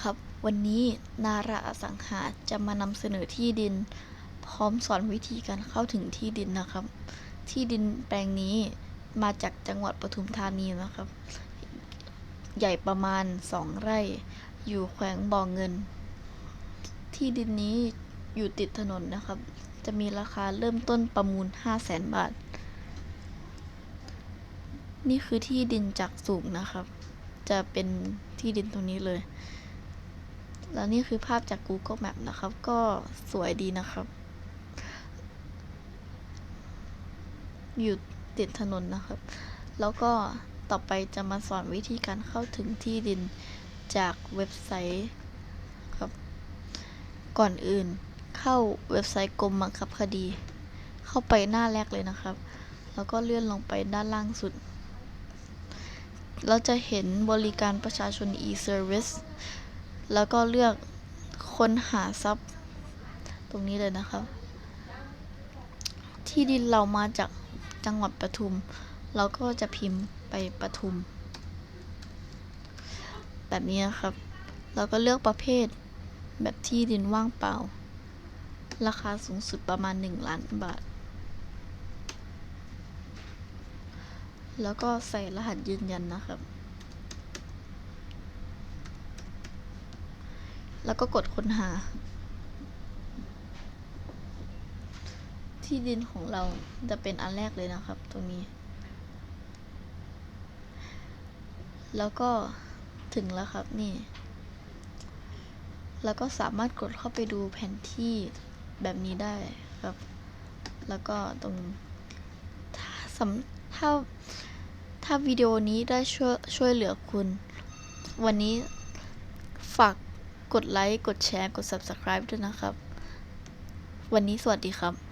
ครับ วันนี้นาราอสังหาจะมานำเสนอที่ดิน พร้อมสอนวิธีการเข้าถึงที่ดินนะครับ ที่ดินแปลงนี้มาจากจังหวัดปทุมธานีนะครับ ใหญ่ประมาณ 2 ไร่ อยู่แขวงบ่อเงิน ที่ดินนี้อยู่ติดถนนนะครับ จะมีราคาเริ่มต้นประมูล 5 0 0แสนบาท นี่คือที่ดินจากสูงนะครับจะเป็นที่ดินตรงนี้เลย แล้วนี่คือภาพจาก Google Map นะครับ ก็สวยดีนะครับ อยู่ติดถนนนะครับ แล้วก็ต่อไปจะมาสอนวิธีการเข้าถึงที่ดินจากเว็บไซต์ครับ ก่อนอื่นเข้าเว็บไซต์กรมบังคับคดี เข้าไปหน้าแรกเลยนะครับ แล้วก็เลื่อนลงไปด้านล่างสุด เราจะเห็นบริการประชาชน e-service แล้วก็เลือกค้นหาทรัพย์ตรงนี้เลยนะครับ ที่ดินเรามาจากจังหวัดปทุม เราก็จะพิมพ์ไปปทุม แบบนี้นะครับ เราก็เลือกประเภทแบบที่ดินว่างเปล่า ราคาสูงสุดประมาณ 1 ล้านบาท แล้วก็ใส่รหัสยืนยันนะครับ แล้วก็กดค้นหา ที่ดินของเราจะเป็นอันแรกเลยนะครับ ตรงนี้ แล้วก็ถึงแล้วครับนี่ แล้วก็สามารถกดเข้าไปดูแผนที่แบบนี้ได้ครับ แล้วก็ตรงถ้าสำถ้าถ้าวิดีโอนี้ได้ช่วยช่วยเหลือคุณ วันนี้ฝาก กดไลค์ กดแชร์ กด Subscribe ด้วยนะครับ วันนี้สวัสดีครับ